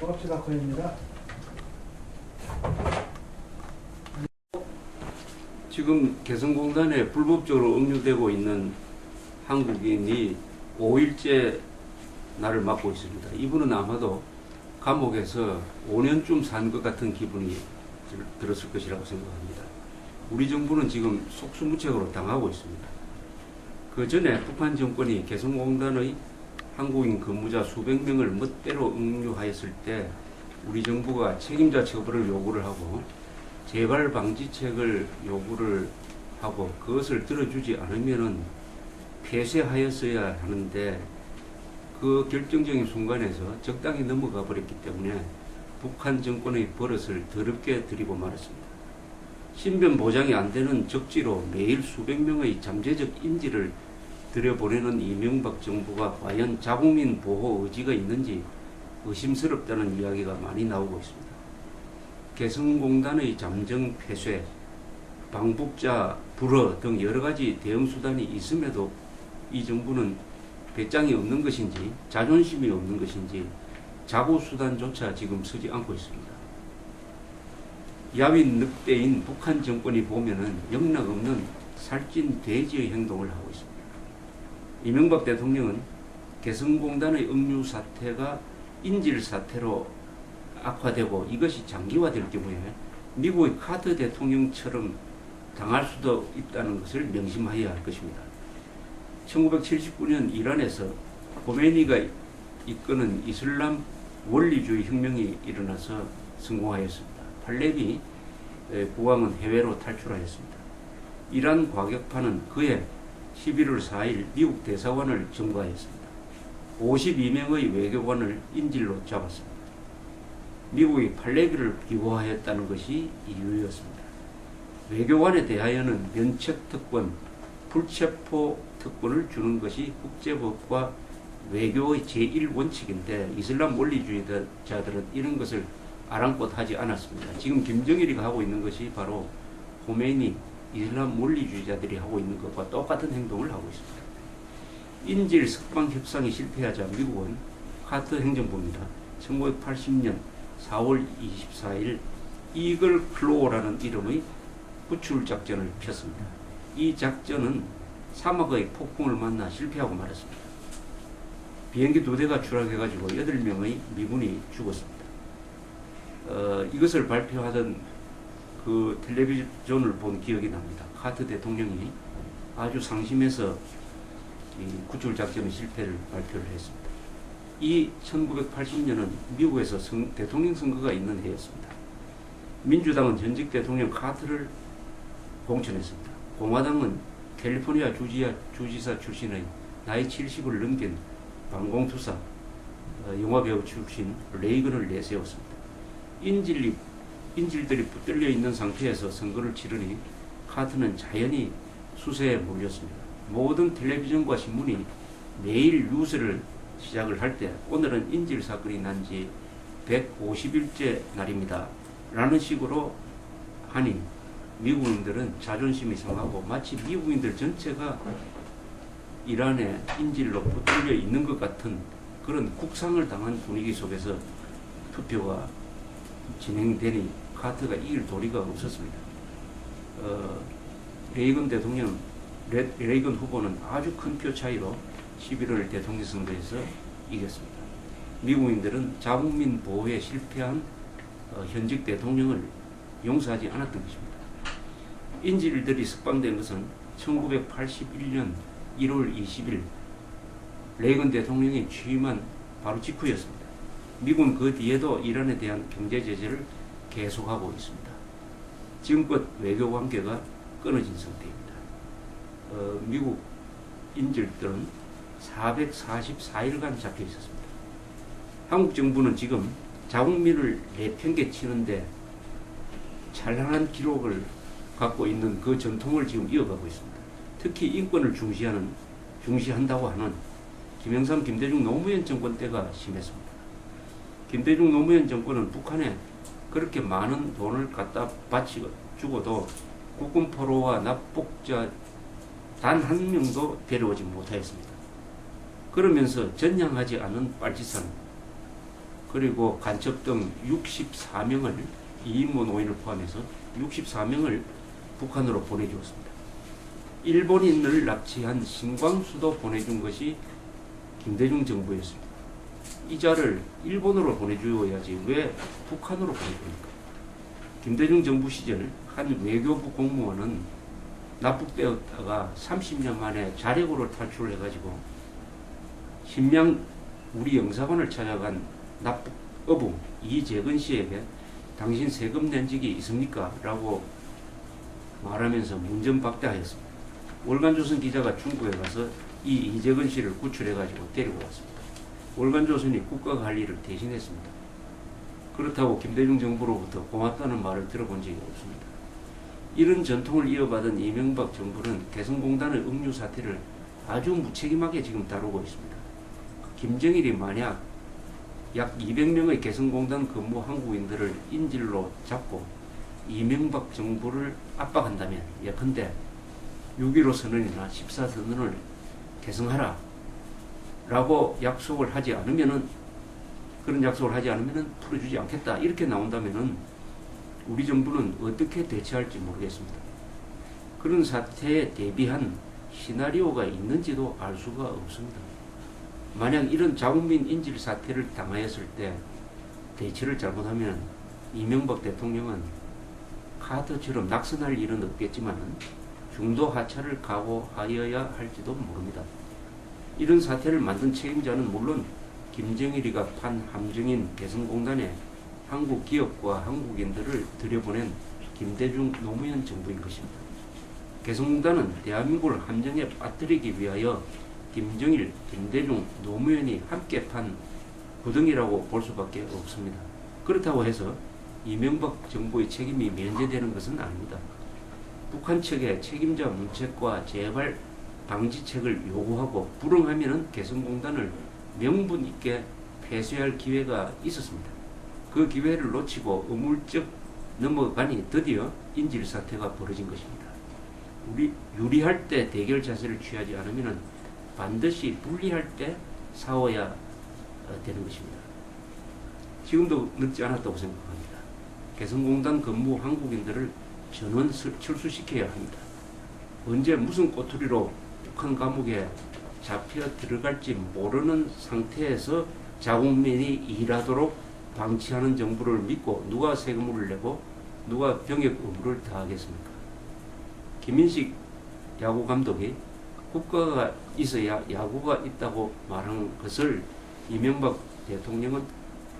고현입니다. 지금 개성공단에 불법적으로 억류되고 있는 한국인이 5일째 나를 맡고 있습니다. 이분은 아마도 감옥에서 5년쯤 산 것 같은 기분이 들- 들었을 것이라고 생각합니다. 우리 정부는 지금 속수무책으로 당하고 있습니다. 그 전에 북한 정권이 개성공단의 한국인 근무자 수백 명을 멋대로 억류하였을 때 우리 정부가 책임자 처벌을 요구를 하고 재발 방지책을 요구를 하고 그것을 들어주지 않으면은 폐쇄하였어야 하는데 그 결정적인 순간에서 적당히 넘어가 버렸기 때문에 북한 정권의 버릇을 더럽게 들이고 말았습니다. 신변 보장이 안 되는 적지로 매일 수백 명의 잠재적 인지를 들여보내는 이명박 정부가 과연 자국민 보호 의지가 있는지 의심스럽다는 이야기가 많이 나오고 있습니다. 개성공단의 잠정 폐쇄, 방북자 불허 등 여러 가지 대응 수단이 있음에도 이 정부는 배짱이 없는 것인지 자존심이 없는 것인지 자구 수단조차 지금 서지 않고 있습니다. 야윈 늑대인 북한 정권이 보면은 영락 없는 살찐 돼지의 행동을 하고 있습니다. 이명박 대통령은 개성공단의 억류 사태가 인질 사태로 악화되고 이것이 장기화될 경우에 미국의 카터 대통령처럼 당할 수도 있다는 것을 명심해야 할 것입니다. 1979년 이란에서 khomeini가 이끄는 이슬람 원리주의 혁명이 일어나서 성공하였습니다. 팔레비 에, 국왕은 해외로 탈출하였습니다. 이란 과격파는 그해 11월 4일 미국 대사관을 점거하였습니다. 52명의 외교관을 인질로 잡았습니다. 미국이 팔레비를 기고하였다는 것이 이유였습니다. 외교관에 대하여는 면책 특권, 불체포 특권을 주는 것이 국제법과 외교의 제1원칙인데 이슬람 원리주의자들은 이런 것을 아랑곳하지 않았습니다. 지금 김정일이가 하고 있는 것이 바로 khomeini 이슬람 원리주의자들이 하고 있는 것과 똑같은 행동을 하고 있습니다. 인질 석방 협상이 실패하자 미국은 카터 행정부입니다. 1980년 4월 24일 이글 클로우라는 이름의 구출 작전을 폈습니다. 이 작전은 사막의 폭풍을 만나 실패하고 말았습니다. 비행기 두 대가 추락해가지고 8명의 미군이 죽었습니다. 어, 이것을 발표하던 그 텔레비전을 본 기억이 납니다. 카트 대통령이 아주 상심해서 이 구출 작전의 실패를 발표를 했습니다. 이 1980년은 미국에서 선- 대통령 선거가 있는 해였습니다. 민주당은 전직 대통령 카트를 공천했습니다. 공화당은 캘리포니아 주지사, 주지사 출신의 나이 70을 넘긴 방공투사 어, 영화배우 출신 레이건을 내세웠습니다. 인질이, 인질들이 붙들려 있는 상태에서 선거를 치르니 카트는 자연히 수세에 몰렸습니다. 모든 텔레비전과 신문이 매일 뉴스를 시작을 할 때 오늘은 인질 사건이 난 지 150일째 날입니다. 라는 식으로 하니 미국인들은 자존심이 상하고 마치 미국인들 전체가 이란에 인질로 붙들려 있는 것 같은 그런 국상을 당한 분위기 속에서 투표가 진행되니 카트가 이길 도리가 없었습니다. 어, 레이건 대통령, 레, 레이건 후보는 아주 큰 표 차이로 11월 대통령 선거에서 이겼습니다. 미국인들은 자국민 보호에 실패한 어, 현직 대통령을 용서하지 않았던 것입니다. 인질들이 석방된 것은 1981년 1월 20일 레이건 대통령이 취임한 바로 직후였습니다. 미국은 그 뒤에도 이란에 대한 경제 제재를 계속하고 있습니다. 지금껏 외교 관계가 끊어진 상태입니다. 어, 미국 인질들은 444일간 잡혀 있었습니다. 한국 정부는 지금 자국민을 내팽개치는데 찬란한 기록을 갖고 있는 그 전통을 지금 이어가고 있습니다. 특히 인권을 중시하는 중시한다고 하는 김영삼, 김대중 노무현 정권 때가 심했습니다. 김대중 노무현 정권은 북한에 그렇게 많은 돈을 갖다 바치 주고도 국군 포로와 납북자 단 한 명도 데려오지 못하였습니다. 그러면서 전향하지 않은 빨치산 그리고 간첩 등 64명을 2인문 5인을 포함해서 64명을 북한으로 보내주었습니다. 일본인을 납치한 신광수도 보내준 것이 김대중 정부였습니다. 이자를 일본으로 보내주어야지 왜 북한으로 보내줍니까? 김대중 정부 시절 한 외교부 공무원은 납북되었다가 30년 만에 자력으로 탈출을 해가지고 신명 우리 영사관을 찾아간 납북 어부 이재근 씨에게 당신 세금 낸 적이 있습니까? 라고 말하면서 문전박대하였습니다. 월간조선 기자가 중국에 가서 이 이재근 씨를 구출해가지고 데리고 왔습니다. 월간조선이 일을 대신했습니다. 그렇다고 김대중 정부로부터 고맙다는 말을 들어본 적이 없습니다. 이런 전통을 이어받은 이명박 정부는 개성공단의 응유 사태를 아주 무책임하게 지금 다루고 있습니다. 김정일이 만약 약 200명의 개성공단 근무 한국인들을 인질로 잡고 이명박 정부를 압박한다면 예컨대 6.15 선언이나 14선언을 개성하라 라고 약속을 하지 않으면은 그런 약속을 하지 않으면은 풀어주지 않겠다 이렇게 나온다면은 우리 정부는 어떻게 대처할지 모르겠습니다. 그런 사태에 대비한 시나리오가 있는지도 알 수가 없습니다. 만약 이런 자국민 인질 사태를 당하였을 때 대처를 잘못하면 이명박 대통령은 카드처럼 낙선할 일은 없겠지만 중도 하차를 각오하여야 할지도 모릅니다. 이런 사태를 만든 책임자는 물론 김정일이가 판 함정인 개성공단에 한국 기업과 한국인들을 들여보낸 김대중 노무현 정부인 것입니다. 개성공단은 대한민국을 함정에 빠뜨리기 위하여 김정일, 김대중, 노무현이 함께 판 구덩이라고 볼 수밖에 없습니다. 그렇다고 해서 이명박 정부의 책임이 면제되는 것은 아닙니다. 북한 측에 책임자 문책과 재발 방지책을 요구하고 불응하면 개성공단을 명분 있게 폐쇄할 기회가 있었습니다. 그 기회를 놓치고 어물쩍 넘어가니 드디어 인질 사태가 벌어진 것입니다. 우리 유리할 때 대결 자세를 취하지 않으면 반드시 불리할 때 싸워야 어, 되는 것입니다. 지금도 늦지 않았다고 생각합니다. 개성공단 근무 한국인들을 전원 철수시켜야 합니다. 언제 무슨 꼬투리로 북한 감옥에 잡혀 들어갈지 모르는 상태에서 자국민이 일하도록 방치하는 정부를 믿고 누가 세금을 내고 누가 병역 의무를 다하겠습니까? 김인식 야구 감독이 국가가 있어야 야구가 있다고 말하는 것을 이명박 대통령은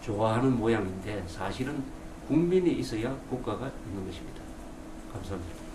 좋아하는 모양인데 사실은 국민이 있어야 국가가 있는 것입니다. 감사합니다.